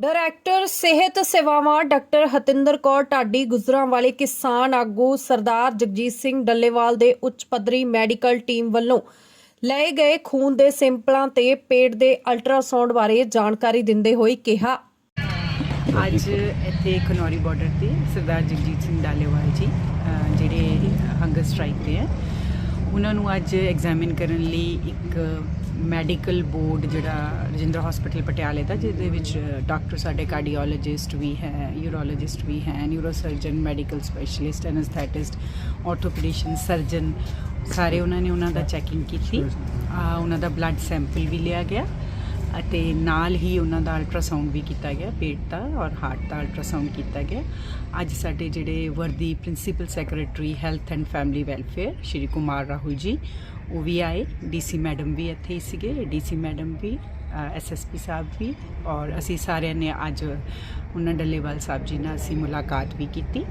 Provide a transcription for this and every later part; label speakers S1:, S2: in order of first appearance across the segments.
S1: Director ਸਿਹਤ ਸੇਵਾਵਾਂ doctor Hatinder Kaur ਢਾਡੀ ਗੁਜਰਾਂਵਾਲੇ ਕਿਸਾਨ ਆਗੂ ਸਰਦਾਰ ਜਗਜੀਤ ਸਿੰਘ ਡੱਲੇਵਾਲ ਦੇ ਉੱਚ ਪੱਧਰੀ ਮੈਡੀਕਲ ਟੀਮ ਵੱਲੋਂ ਲਏ ਗਏ ਖੂਨ ਦੇ ਸੈਂਪਲਾਂ ਤੇ ਪੇਟ ਦੇ ਅਲਟਰਾਸਾਊਂਡ ਬਾਰੇ ਜਾਣਕਾਰੀ ਦਿੰਦੇ ਹੋਏ ਕਿਹਾ।
S2: ਅੱਜ ਇੱਥੇ ਖਨੌਰੀ ਬਾਰਡਰ ਤੇ ਸਰਦਾਰ ਜਗਜੀਤ ਸਿੰਘ ਡਾਲੇਵਾਲ ਜੀ ਜਿਹੜੇ ਹੰਗਰ ਸਟ੍ਰਾਈਕ ਤੇ ਹੈ। ਉਹਨਾਂ ਨੂੰ ਅੱਜ ਐਗਜ਼ਾਮਿਨ ਕਰਨ ਲਈ ਇੱਕ ਮੈਡੀਕਲ ਬੋਰਡ ਜਿਹੜਾ ਰਜਿੰਦਰਾ ਹਸਪੀਟਲ ਪਟਿਆਲੇ ਦਾ ਜਿਹਦੇ ਵਿੱਚ ਡਾਕਟਰ ਸਾਡੇ ਕਾਰਡੀਓਲੋਜਿਸਟ ਵੀ ਹੈ ਯੂਰੋਲੋਜਿਸਟ ਵੀ ਹੈ neurosurgeon medical specialist anaesthetist orthopaedician surgeon ਸਾਰੇ ਉਹਨਾਂ ਨੇ ਉਹਨਾਂ ਦਾ ਚੈਕਿੰਗ ਕੀਤੀ। ਉਹਨਾਂ ਦਾ ਬਲੱਡ ਸੈਂਪਲ ਵੀ ਲਿਆ ਗਿਆ। ਅਤੇ ਨਾਲ ਹੀ ਉਹਨਾਂ ਦਾ ਅਲਟਰਾਸਾਊਂਡ ਵੀ ਕੀਤਾ ਗਿਆ, ਪੇਟ ਦਾ ਔਰ ਹਾਰਟ ਦਾ ਅਲਟਰਾਸਾਊਂਡ ਕੀਤਾ ਗਿਆ। ਅੱਜ ਸਾਡੇ ਜਿਹੜੇ ਵਰਦੀ principal secretary health and family welfare Shri Kumar Rahul ji, ਉਹ ਵੀ ਆਏ। ਡੀਸੀ ਮੈਡਮ ਵੀ ਇੱਥੇ ਹੀ ਸੀਗੇ ਡੀਸੀ ਮੈਡਮ ਵੀ ਐਸਐਸਪੀ ਸਾਹਿਬ ਵੀ ਔਰ ਅਸੀਂ ਸਾਰਿਆਂ ਨੇ ਅੱਜ ਉਹਨਾਂ ਡੱਲੇਵਾਲ ਸਾਹਿਬ ਜੀ ਨਾਲ ਅਸੀਂ ਮੁਲਾਕਾਤ ਵੀ ਕੀਤੀ।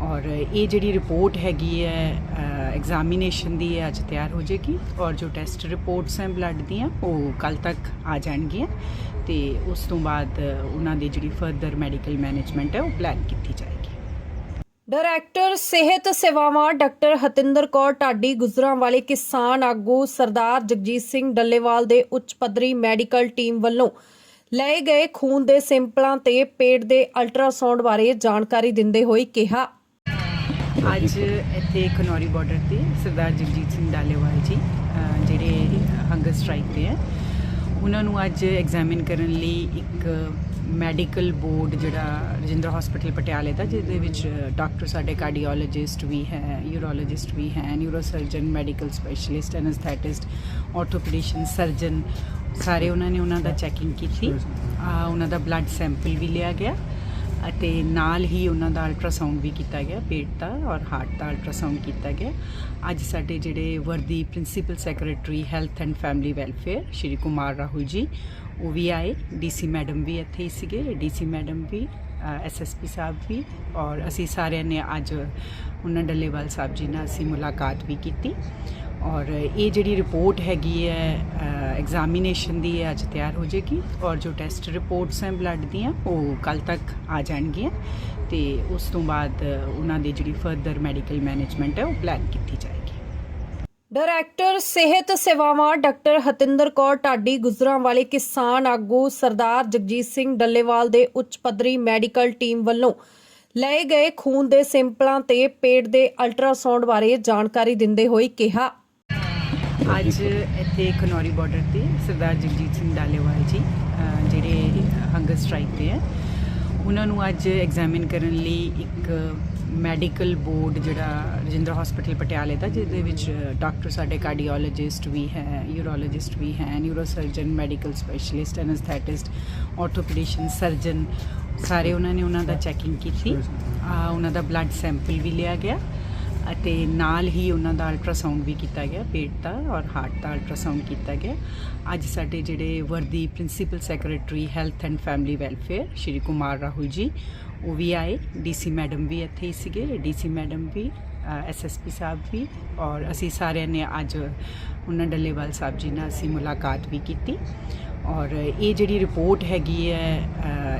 S2: ਔਰ ਇਹ ਜਿਹੜੀ ਰਿਪੋਰਟ ਹੈਗੀ ਹੈ ਐਗਜ਼ਾਮੀਨੇਸ਼ਨ ਦੀ ਹੈ ਅੱਜ ਤਿਆਰ ਹੋ ਜਾਏਗੀ ਔਰ ਜੋ ਟੈਸਟ ਰਿਪੋਰਟਸ ਹੈ ਬਲੱਡ ਦੀਆਂ, ਉਹ ਕੱਲ ਤੱਕ ਆ ਜਾਣਗੀਆਂ ਤੇ ਉਸ ਤੋਂ ਬਾਅਦ ਉਹਨਾਂ ਦੀ ਜਿਹੜੀ ਫਰਦਰ ਮੈਡੀਕਲ ਮੈਨੇਜਮੈਂਟ ਹੈ, ਉਹ ਪਲਾਨ ਕੀਤੀ ਜਾਏਗੀ।
S1: ਡਾਇਰੈਕਟਰ ਸਿਹਤ ਸੇਵਾਵਾਂ ਡਾਕਟਰ ਹਤਿੰਦਰ ਕੌਰ ਢਾਡੀ ਗੁਜ਼ਰਾਂ ਵਾਲੇ ਕਿਸਾਨ ਆਗੂ ਸਰਦਾਰ ਜਗਜੀਤ ਸਿੰਘ ਡੱਲੇਵਾਲ ਦੇ ਉੱਚ ਪੱਧਰੀ ਮੈਡੀਕਲ ਟੀਮ ਵੱਲੋਂ ਲਏ ਗਏ ਖੂਨ ਦੇ ਸੈਂਪਲਾਂ ਤੇ ਪੇਟ ਦੇ ਅਲਟਰਾਸਾਊਂਡ ਬਾਰੇ ਜਾਣਕਾਰੀ ਦਿੰਦੇ ਹੋਏ ਕਿਹਾ
S2: ਅੱਜ ਇੱਥੇ ਖਨੌਰੀ ਬਾਰਡਰ ਤੇ ਸਰਦਾਰ ਜਗਜੀਤ ਸਿੰਘ ਡਾਲੇਵਾਲ ਜੀ ਜਿਹੜੇ ਹੰਗਰ ਸਟ੍ਰਾਈਕ ਤੇ ਹੈ। ਉਹਨਾਂ ਨੂੰ ਅੱਜ ਐਗਜ਼ਾਮਿਨ ਕਰਨ ਲਈ ਇੱਕ ਮੈਡੀਕਲ ਬੋਰਡ ਜਿਹੜਾ ਰਜਿੰਦਰਾ ਹਸਪੀਟਲ ਪਟਿਆਲੇ ਦਾ ਜਿਹਦੇ ਵਿੱਚ ਡਾਕਟਰ ਸਾਡੇ ਕਾਰਡੀਓਲੋਜਿਸਟ ਵੀ ਹੈ ਯੂਰੋਲੋਜਿਸਟ ਵੀ ਹੈ neurosurgeon medical specialist anaesthetist orthopaedician surgeon ਸਾਰੇ ਉਹਨਾਂ ਨੇ ਉਹਨਾਂ ਦਾ ਚੈਕਿੰਗ ਕੀਤੀ। ਉਹਨਾਂ ਦਾ ਬਲੱਡ ਸੈਂਪਲ ਵੀ ਲਿਆ ਗਿਆ। ਅਤੇ ਨਾਲ ਹੀ ਉਹਨਾਂ ਦਾ ਅਲਟਰਾਸਾਊਂਡ ਵੀ ਕੀਤਾ ਗਿਆ, ਪੇਟ ਦਾ ਔਰ ਹਾਰਟ ਦਾ ਅਲਟਰਾਸਾਊਂਡ ਕੀਤਾ ਗਿਆ। ਅੱਜ ਸਾਡੇ ਜਿਹੜੇ ਵਰਦੀ principal secretary health and family welfare Shri Kumar Rahul ji, ਉਹ ਵੀ ਆਏ। ਡੀਸੀ ਮੈਡਮ ਵੀ ਇੱਥੇ ਹੀ ਸੀਗੇ। ਡੀਸੀ ਮੈਡਮ ਵੀ ਐਸਐਸਪੀ ਸਾਹਿਬ ਵੀ ਔਰ ਅਸੀਂ ਸਾਰਿਆਂ ਨੇ ਅੱਜ ਉਹਨਾਂ ਡੱਲੇਵਾਲ ਸਾਹਿਬ ਜੀ ਨਾਲ ਅਸੀਂ ਮੁਲਾਕਾਤ ਵੀ ਕੀਤੀ। ਔਰ ਇਹ ਜਿਹੜੀ ਰਿਪੋਰਟ ਹੈਗੀ ਹੈ ਐਗਜ਼ਾਮੀਨੇਸ਼ਨ ਦੀ ਹੈ ਅੱਜ ਤਿਆਰ ਹੋ ਜਾਏਗੀ ਔਰ ਜੋ ਟੈਸਟ ਰਿਪੋਰਟਸ ਹੈ ਬਲੱਡ ਦੀਆਂ, ਉਹ ਕੱਲ ਤੱਕ ਆ ਜਾਣਗੀਆਂ ਤੇ ਉਸ ਤੋਂ ਬਾਅਦ ਉਹਨਾਂ ਦੀ ਜਿਹੜੀ ਫਰਦਰ ਮੈਡੀਕਲ ਮੈਨੇਜਮੈਂਟ ਹੈ, ਉਹ ਪਲਾਨ ਕੀਤੀ ਜਾਏਗੀ।
S1: ਡਾਇਰੈਕਟਰ ਸਿਹਤ ਸੇਵਾਵਾਂ ਡਾਕਟਰ ਹਤਿੰਦਰ ਕੌਰ ਢਾਡੀ ਗੁਜ਼ਰਾਂ ਵਾਲੇ ਕਿਸਾਨ ਆਗੂ ਸਰਦਾਰ ਜਗਜੀਤ ਸਿੰਘ ਡੱਲੇਵਾਲ ਦੇ ਉੱਚ ਪੱਧਰੀ ਮੈਡੀਕਲ ਟੀਮ ਵੱਲੋਂ ਲਏ ਗਏ ਖੂਨ ਦੇ ਸੈਂਪਲਾਂ ਤੇ ਪੇਟ ਦੇ ਅਲਟਰਾਸਾਊਂਡ ਬਾਰੇ ਜਾਣਕਾਰੀ ਦਿੰਦੇ ਹੋਏ ਕਿਹਾ
S2: ਅੱਜ ਇੱਥੇ ਖਨੌਰੀ ਬਾਰਡਰ ਤੇ ਸਰਦਾਰ ਜਗਜੀਤ ਸਿੰਘ ਡਾਲੇਵਾਲ ਜੀ ਜਿਹੜੇ ਹੰਗਰ ਸਟ੍ਰਾਈਕ ਤੇ ਹੈ। ਉਹਨਾਂ ਨੂੰ ਅੱਜ ਐਗਜ਼ਾਮਿਨ ਕਰਨ ਲਈ ਇੱਕ ਮੈਡੀਕਲ ਬੋਰਡ ਜਿਹੜਾ ਰਜਿੰਦਰਾ ਹਸਪੀਟਲ ਪਟਿਆਲੇ ਦਾ ਜਿਹਦੇ ਵਿੱਚ ਡਾਕਟਰ ਸਾਡੇ ਕਾਰਡੀਓਲੋਜਿਸਟ ਵੀ ਹੈ ਯੂਰੋਲੋਜਿਸਟ ਵੀ ਹੈ neurosurgeon medical specialist anaesthetist orthopaedician surgeon ਸਾਰੇ ਉਹਨਾਂ ਨੇ ਉਹਨਾਂ ਦਾ ਚੈਕਿੰਗ ਕੀਤੀ। ਉਹਨਾਂ ਦਾ ਬਲੱਡ ਸੈਂਪਲ ਵੀ ਲਿਆ ਗਿਆ। ਅਤੇ ਨਾਲ ਹੀ ਉਹਨਾਂ ਦਾ ਅਲਟਰਾਸਾਊਂਡ ਵੀ ਕੀਤਾ ਗਿਆ, ਪੇਟ ਦਾ ਔਰ ਹਾਰਟ ਦਾ ਅਲਟਰਾਸਾਊਂਡ ਕੀਤਾ ਗਿਆ। ਅੱਜ ਸਾਡੇ ਜਿਹੜੇ ਵਰਦੀ principal secretary health and family welfare Shri Kumar Rahul ji, ਉਹ ਵੀ ਆਏ। ਡੀਸੀ ਮੈਡਮ ਵੀ ਇੱਥੇ ਹੀ ਸੀਗੇ ਡੀਸੀ ਮੈਡਮ ਵੀ ਐਸਐਸਪੀ ਸਾਹਿਬ ਵੀ ਔਰ ਅਸੀਂ ਸਾਰਿਆਂ ਨੇ ਅੱਜ ਉਹਨਾਂ ਡੱਲੇਵਾਲ ਸਾਹਿਬ ਜੀ ਨਾਲ ਅਸੀਂ ਮੁਲਾਕਾਤ ਵੀ ਕੀਤੀ। ਔਰ ਇਹ ਜਿਹੜੀ ਰਿਪੋਰਟ ਹੈਗੀ ਹੈ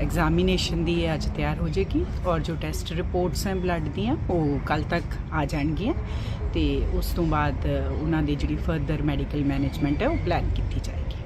S2: ਐਗਜ਼ਾਮੀਨੇਸ਼ਨ ਦੀ ਹੈ ਅੱਜ ਤਿਆਰ ਹੋ ਜਾਏਗੀ ਔਰ ਜੋ ਟੈਸਟ ਰਿਪੋਰਟਸ ਹੈ ਬਲੱਡ ਦੀਆਂ, ਉਹ ਕੱਲ ਤੱਕ ਆ ਜਾਣਗੀਆਂ ਤੇ ਉਸ ਤੋਂ ਬਾਅਦ ਉਹਨਾਂ ਦੀ ਜਿਹੜੀ ਫਰਦਰ ਮੈਡੀਕਲ ਮੈਨੇਜਮੈਂਟ ਹੈ, ਉਹ ਪਲਾਨ ਕੀਤੀ ਜਾਏਗੀ।